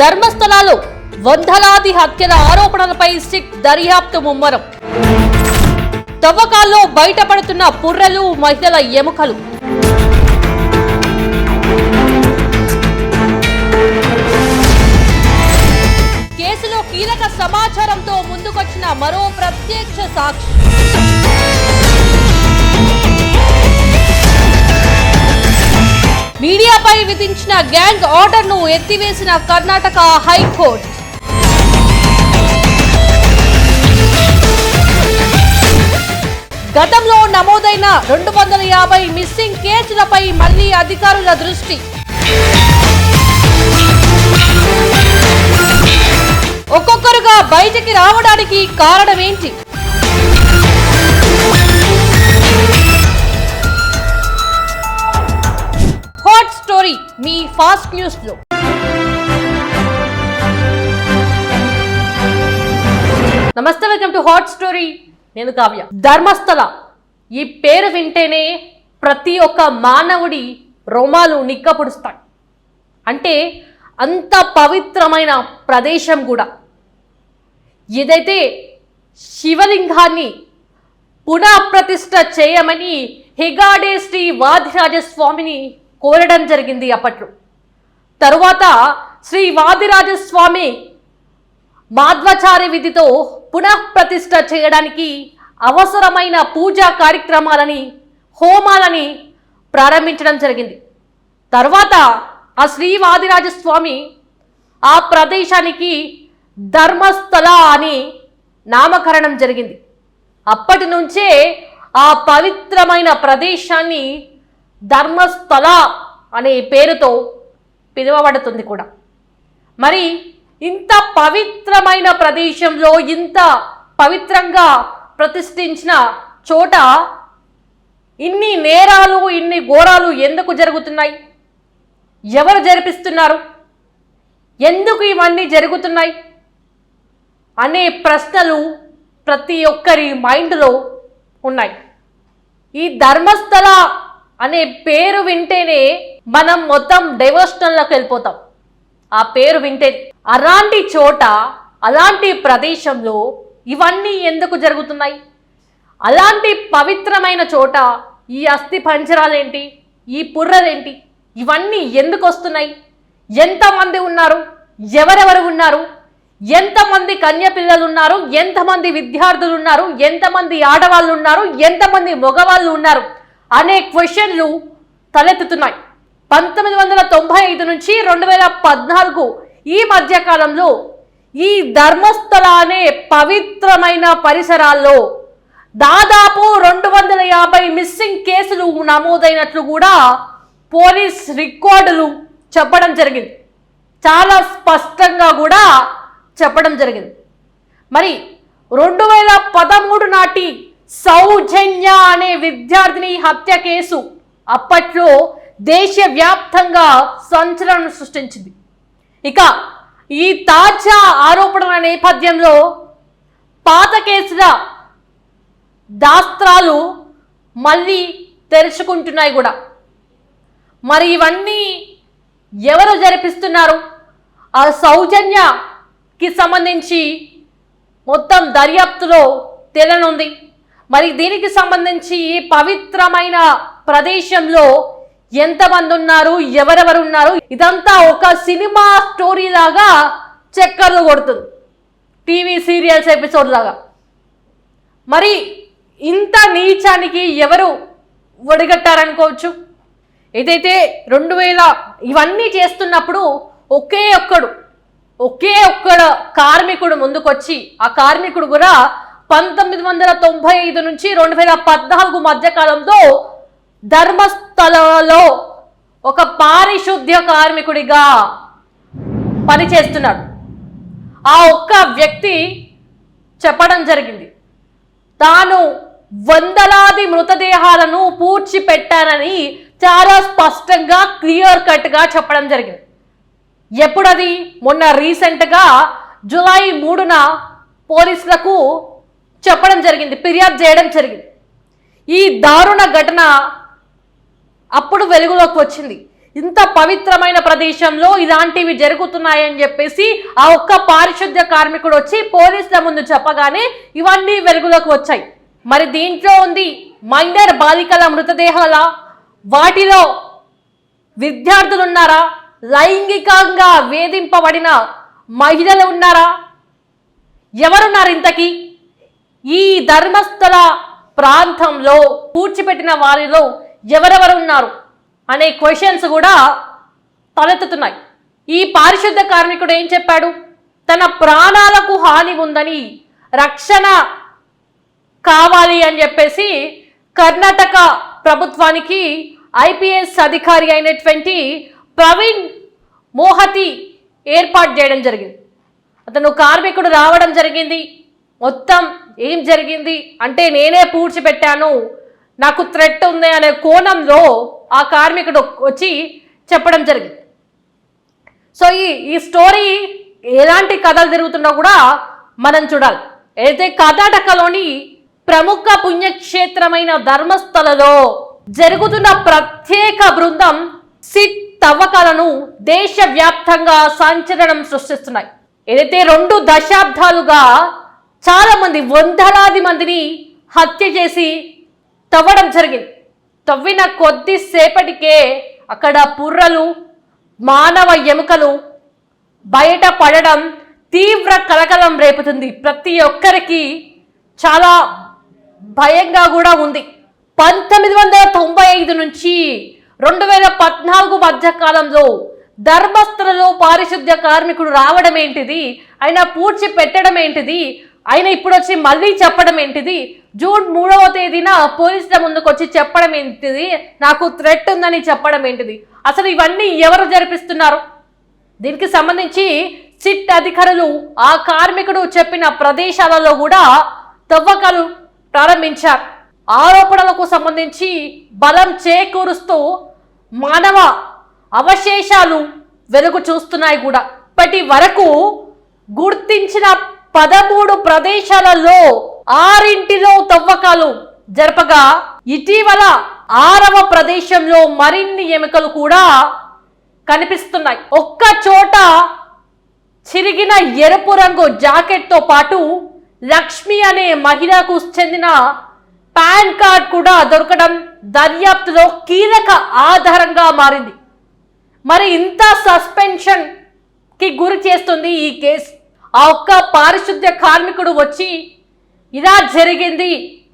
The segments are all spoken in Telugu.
ధర్మస్థలాలు వందలాది హత్యల ఆరోపణలపై సిక్ దర్యాప్తు ముమ్మరం. తవ్వకాల్లో బయటపడుతున్న పుర్రెలు మహిళల ఎముకలు. కేసులో కీలక సమాచారంతో ముందుకొచ్చిన మరో ప్రత్యక్ష సాక్షి. విధించిన గ్యాంగ్ ఆర్డర్ను ఎత్తివేసిన కర్ణాటక హైకోర్టు. గతంలో నమోదైన రెండు వందల యాభై మిస్సింగ్ కేసులపై మళ్ళీ అధికారుల దృష్టి. ఒక్కొక్కరుగా బయటికి రావడానికి కారణమేంటి? మీ ఫాస్ట్ న్యూస్లో నమస్తే వెల్కమ్ టు హాట్ స్టోరీ. నేను కావ్య. ధర్మస్థల. ఈ పేరు వింటేనే ప్రతి ఒక్క మానవుడి రోమాలు నిక్కపొడుస్తాయి అంటే అంత పవిత్రమైన ప్రదేశం కూడా. ఏదైతే శివలింగాన్ని పునఃప్రతిష్ఠ చేయమని హెగాడే శ్రీ వాదిరాజస్వామిని కోరడం జరిగింది అప్పట్లో. తరువాత శ్రీ వాదిరాజస్వామి మాధ్వచారి విధితో పునఃప్రతిష్ఠ చేయడానికి అవసరమైన పూజా కార్యక్రమాలని హోమాలని ప్రారంభించడం జరిగింది. తర్వాత ఆ శ్రీ వాదిరాజస్వామి ఆ ప్రదేశానికి ధర్మస్థల అని నామకరణం జరిగింది. అప్పటి నుంచే ఆ పవిత్రమైన ప్రదేశాన్ని ధర్మస్థల అనే పేరుతో పిలువబడుతుంది కూడా. మరి ఇంత పవిత్రమైన ప్రదేశంలో ఇంత పవిత్రంగా ప్రతిష్ఠించిన చోట ఇన్ని నేరాలు ఇన్ని ఘోరాలు ఎందుకు జరుగుతున్నాయి? ఎవరు జరిపిస్తున్నారు? ఎందుకు ఇవన్నీ జరుగుతున్నాయి? అనే ప్రశ్నలు ప్రతి ఒక్కరి మైండ్లో ఉన్నాయి. ఈ ధర్మస్థల అనే పేరు వింటేనే మనం మొత్తం డైవర్షనల్లోకి వెళ్ళిపోతాం. ఆ పేరు వింటే అలాంటి చోట అలాంటి ప్రదేశంలో ఇవన్నీ ఎందుకు జరుగుతున్నాయి? అలాంటి పవిత్రమైన చోట ఈ అస్థి పంజరాలేంటి? ఈ పుర్రలేంటి? ఇవన్నీ ఎందుకు వస్తున్నాయి? ఎంతమంది ఉన్నారు? ఎవరెవరు ఉన్నారు? ఎంతమంది కన్య పిల్లలు ఉన్నారు ఎంతమంది విద్యార్థులు ఉన్నారు ఎంతమంది ఆడవాళ్ళు ఉన్నారు ఎంతమంది మగవాళ్ళు ఉన్నారు అనే క్వశ్చన్లు తలెత్తుతున్నాయి. పంతొమ్మిది వందల తొంభై ఐదు నుంచి రెండు వేల పద్నాలుగు ఈ మధ్యకాలంలో ఈ ధర్మస్థల అనే పవిత్రమైన పరిసరాల్లో దాదాపు రెండు వందల యాభై మిస్సింగ్ కేసులు నమోదైనట్లు కూడా పోలీస్ రికార్డులు చెప్పడం జరిగింది. చాలా స్పష్టంగా కూడా చెప్పడం జరిగింది. మరి రెండు వేల పదమూడు నాటి సౌజన్య అనే విద్యార్థిని హత్య కేసు అప్పట్లో దేశవ్యాప్తంగా సంచలనం సృష్టించింది. ఇక ఈ తాజా ఆరోపణల నేపథ్యంలో పాత కేసుల దాస్త్రాలు మళ్ళీ తెరుచుకుంటున్నాయి కూడా. మరి ఇవన్నీ ఎవరు జరిపిస్తున్నారు? ఆ సౌజన్యకి సంబంధించి మొత్తం దర్యాప్తులో తేలనుంది. మరి దీనికి సంబంధించి ఈ పవిత్రమైన ప్రదేశంలో ఎంతమంది ఉన్నారు ఎవరెవరు ఉన్నారు? ఇదంతా ఒక సినిమా స్టోరీ లాగా చక్కర్లు కొడుతుంది. టీవీ సీరియల్స్ ఎపిసోడ్ లాగా. మరి ఇంత నీచానికి ఎవరు ఒడిగట్టారనుకోవచ్చు? ఏదైతే రెండు వేల ఇవన్నీ చేస్తున్నప్పుడు ఒకే ఒక్కడు ఒకే ఒక్కడ కార్మికుడు ముందుకొచ్చి ఆ కార్మికుడు కూడా పంతొమ్మిది వందల తొంభై ఐదు నుంచి రెండు వేల పద్నాలుగు మధ్య కాలంలో ధర్మస్థలలో ఒక పారిశుద్ధ్య కార్మికుడిగా పనిచేస్తున్నాడు. ఆ ఒక్క వ్యక్తి చెప్పడం జరిగింది. తాను వందలాది మృతదేహాలను పూడ్చిపెట్టానని చాలా స్పష్టంగా క్లియర్ కట్గా చెప్పడం జరిగింది. ఎప్పుడది? మొన్న రీసెంట్గా జూలై మూడున పోలీసులకు చెప్పడం జరిగింది ఫిర్యాదు చేయడం జరిగింది. ఈ దారుణ ఘటన అప్పుడు వెలుగులోకి వచ్చింది. ఇంత పవిత్రమైన ప్రదేశంలో ఇలాంటివి జరుగుతున్నాయని చెప్పేసి ఆ ఒక్క పారిశుద్ధ్య కార్మికుడు వచ్చి పోలీసుల ముందు చెప్పగానే ఇవన్నీ వెలుగులోకి వచ్చాయి. మరి దీంట్లో ఉంది మైనర్ బాలికల మృతదేహాల? వాటిలో విద్యార్థులున్నారా? లైంగికంగా వేధింపబడిన మహిళలు ఉన్నారా? ఎవరున్నారు ఇంతకీ? ఈ ధర్మస్థల ప్రాంతంలో పూడ్చిపెట్టిన వారిలో ఎవరెవరు ఉన్నారు అనే క్వశ్చన్స్ కూడా తలెత్తుతున్నాయి. ఈ పారిశుద్ధ కార్మికుడు ఏం చెప్పాడు? తన ప్రాణాలకు హాని ఉందని రక్షణ కావాలి అని చెప్పేసి కర్ణాటక ప్రభుత్వానికి ఐపీఎస్ అధికారి అయినటువంటి ప్రవీణ్ మోహతి ఏర్పాటు చేయడం జరిగింది. అతను కార్మికుడు రావడం జరిగింది. మొత్తం ఏం జరిగింది అంటే నేనే పూడ్చిపెట్టాను నాకు థ్రెట్ ఉంది అనే కోణంలో ఆ కార్మికుడు వచ్చి చెప్పడం జరిగింది. సో ఈ ఈ స్టోరీ ఎలాంటి కథలు తిరుగుతున్నా కూడా మనం చూడాలి. అయితే కర్ణాటకలోని ప్రముఖ పుణ్యక్షేత్రమైన ధర్మస్థలలో జరుగుతున్న ప్రత్యేక బృందం సిట్ తవ్వకాలను దేశవ్యాప్తంగా సంచలనం సృష్టిస్తున్నాయి. ఏదైతే రెండు దశాబ్దాలుగా చాలామంది వందలాది మందిని హత్య చేసి తవ్వడం జరిగింది. తవ్విన కొద్దిసేపటికే అక్కడ పుర్రలు మానవ ఎముకలు బయట పడడం తీవ్ర కలకలం రేపుతుంది. ప్రతి ఒక్కరికి చాలా భయంగా కూడా ఉంది. పంతొమ్మిది వందల తొంభై ఐదు నుంచి రెండు వేల పద్నాలుగు మధ్య కాలంలో ధర్మస్థలలో పారిశుద్ధ్య కార్మికుడు రావడం ఏంటిది ఆయన పూడ్చి పెట్టడం ఏంటిది ఆయన ఇప్పుడు వచ్చి మళ్ళీ చెప్పడం ఏంటిది? జూన్ మూడవ తేదీన పోలీసుల ముందుకు వచ్చి చెప్పడం ఏంటిది? నాకు థ్రెట్ ఉందని చెప్పడం ఏంటిది? అసలు ఇవన్నీ ఎవరు జరిపిస్తున్నారు? దీనికి సంబంధించి సిట్ అధికారులు ఆ కార్మికుడు చెప్పిన ప్రదేశాలలో కూడా తవ్వకాలు ప్రారంభించారు. ఆరోపణలకు సంబంధించి బలం చేకూరుస్తూ మానవ అవశేషాలు వెలుగు చూస్తున్నాయి కూడా. ఇప్పటి వరకు గుర్తించిన పదమూడు ప్రదేశాలలో ఆరింటిలో తవ్వకాలు జరపగా ఇటీవల ఆరవ ప్రదేశంలో మరిన్ని ఎముకలు కూడా కనిపిస్తున్నాయి. ఒక్క చోట చిరిగిన ఎరుపు రంగు జాకెట్తో పాటు లక్ష్మి అనే మహిళకు చెందిన పాన్ కార్డ్ కూడా దొరకడం దర్యాప్తులో కీలక ఆధారంగా మారింది. మరి ఇంత సస్పెన్షన్కి గురి చేస్తుంది ఈ కేసు. ఆ ఒక్క పారిశుద్ధ్య కార్మికుడు వచ్చి ఇలా జరిగింది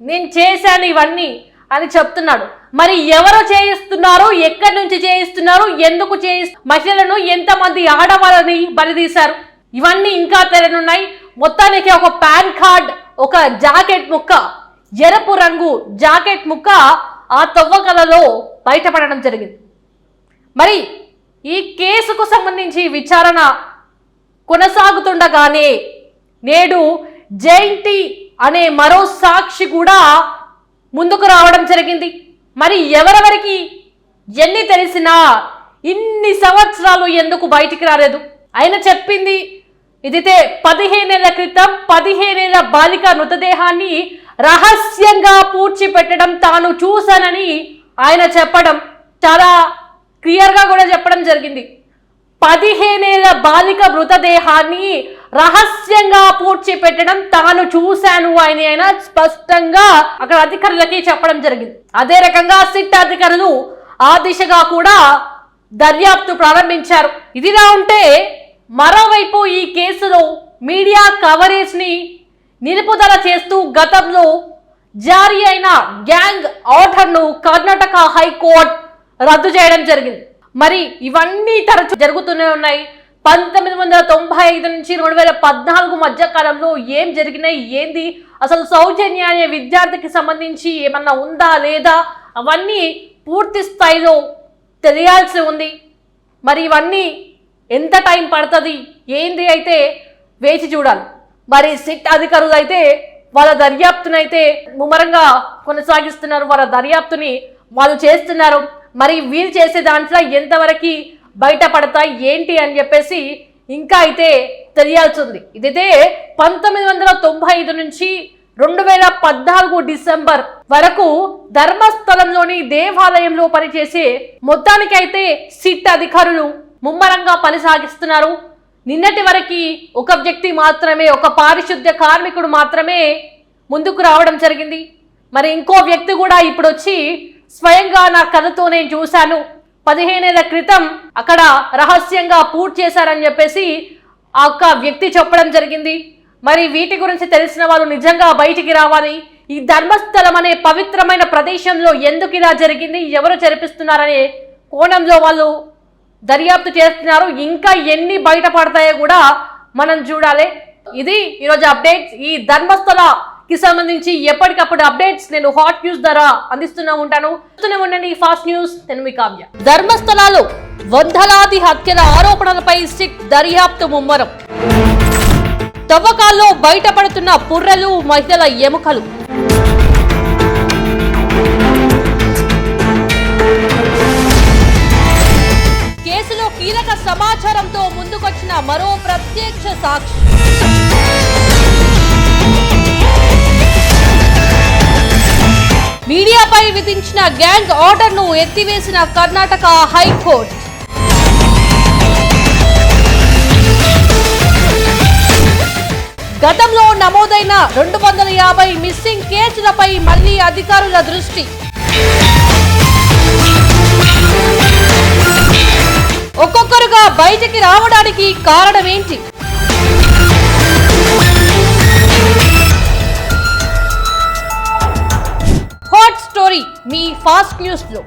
నేను చేశాను ఇవన్నీ అని చెప్తున్నాడు. మరి ఎవరు చేయిస్తున్నారు ఎక్కడి నుంచి చేయిస్తున్నారు ఎందుకు చేయి మహిళలను ఎంతమంది ఆడవాళ్ళని బలిదీశారు? ఇవన్నీ ఇంకా తెరనున్నాయి. మొత్తానికి ఒక పాన్ కార్డ్ ఒక జాకెట్ ముక్క ఎరుపు రంగు జాకెట్ ముక్క ఆ తవ్వకలలో బయటపడడం జరిగింది. మరి ఈ కేసుకు సంబంధించి విచారణ కొనసాగుతుండగానే నేడు జయంతి అనే మరో సాక్షి కూడా ముందుకు రావడం జరిగింది. మరి ఎవరెవరికి ఎన్ని తెలిసినా ఇన్ని సంవత్సరాలు ఎందుకు బయటికి రాలేదు? ఆయన చెప్పింది ఇదితే పదిహేనేళ్ళ క్రితం పదిహేనేళ్ళ బాలిక మృతదేహాన్ని రహస్యంగా పూడ్చిపెట్టడం తాను చూశానని ఆయన చెప్పడం చాలా క్లియర్గా కూడా చెప్పడం జరిగింది. పదిహేనేళ్ళ బాలిక మృతదేహాన్ని రహస్యంగా పూడ్చిపెట్టడం తాను చూశాను అని ఆయన స్పష్టంగా అక్కడ అధికారులకి చెప్పడం జరిగింది. అదే రకంగా సిట్ అధికారులు ఆ దిశగా కూడా దర్యాప్తు ప్రారంభించారు. ఇదిలా ఉంటే మరోవైపు ఈ కేసులో మీడియా కవరేజ్ని నిలుపుదల చేస్తూ గతంలో జారీ అయిన గ్యాంగ్ ఆర్డర్ను కర్ణాటక హైకోర్టు రద్దు చేయడం జరిగింది. మరి ఇవన్నీ తరచు జరుగుతూనే ఉన్నాయి. పంతొమ్మిది వందల తొంభై ఐదు నుంచి రెండు వేల పద్నాలుగు మధ్య కాలంలో ఏం జరిగినాయి ఏంది అసలు సౌజన్య అనే విద్యార్థికి సంబంధించి ఏమన్నా ఉందా లేదా అవన్నీ పూర్తి స్థాయిలో తెలియాల్సి ఉంది. మరి ఇవన్నీ ఎంత టైం పడుతుంది ఏంది అయితే వేచి చూడాలి. మరి సిట్ అధికారులు అయితే వాళ్ళ దర్యాప్తునైతే ముమ్మరంగా కొనసాగిస్తున్నారు వాళ్ళ దర్యాప్తుని వాళ్ళు చేస్తున్నారు. మరి వీరు చేసే దాంట్లో ఎంతవరకు బయటపడతాయి ఏంటి అని చెప్పేసి ఇంకా అయితే తెలియాల్సి ఉంది ఇదైతే పంతొమ్మిది వందల తొంభై ఐదు నుంచి రెండు వేల పద్నాలుగు డిసెంబర్ వరకు ధర్మస్థలంలోని దేవాలయంలో పనిచేసే మొత్తానికి అయితే సిట్ అధికారులు ముమ్మరంగా పని సాగిస్తున్నారు నిన్నటి వరకు ఒక వ్యక్తి మాత్రమే ఒక పారిశుద్ధ్య కార్మికుడు మాత్రమే ముందుకు రావడం జరిగింది. మరి ఇంకో వ్యక్తి కూడా ఇప్పుడు వచ్చి స్వయంగా నా కథతో నేను చూశాను. పదిహేనేళ్ళ క్రితం అక్కడ రహస్యంగా పూర్తి చేశారని చెప్పేసి ఆ ఒక్క వ్యక్తి చెప్పడం జరిగింది. మరి వీటి గురించి తెలిసిన వాళ్ళు నిజంగా బయటికి రావాలి. ఈ ధర్మస్థలం అనే పవిత్రమైన ప్రదేశంలో ఎందుకు ఇలా జరిగింది ఎవరు జరిపిస్తున్నారనే కోణంలో వాళ్ళు దర్యాప్తు చేస్తున్నారు. ఇంకా ఎన్ని బయటపడతాయో కూడా మనం చూడాలి. ఇది ఈరోజు అప్డేట్స్ ఈ ధర్మస్థల కి సంబంధించి ఎప్పటికప్పుడు అప్డేట్స్ నేను హాట్ న్యూస్ ద్వారా అందిస్తూనే ఉంటాను. చూస్తూనే ఉండండి ఫాస్ట్ న్యూస్ నేను మీ కావ్య. ధర్మస్థలాలు వందలాది హత్యల ఆరోపణలపై సిక్ దర్యాప్తు ముమ్మరం. తవ్వకాల్లో బయటపడుతున్న పుర్రెలు మహిళల ఎముకలు. కేసులో కీలక సమాచారంతో ముందుకొచ్చిన మరో ప్రత్యక్ష సాక్షి. మీడియాపై విధించిన గ్యాంగ్ ఆర్డర్ను ఎత్తివేసిన కర్ణాటక హైకోర్టు. గతంలో నమోదైన రెండు వందల యాభై మిస్సింగ్ కేసులపై మళ్ళీ అధికారుల దృష్టి. ఒక్కొక్కరుగా బయటికి రావడానికి కారణమేంటి? మీ ఫాస్ట్ న్యూస్లో.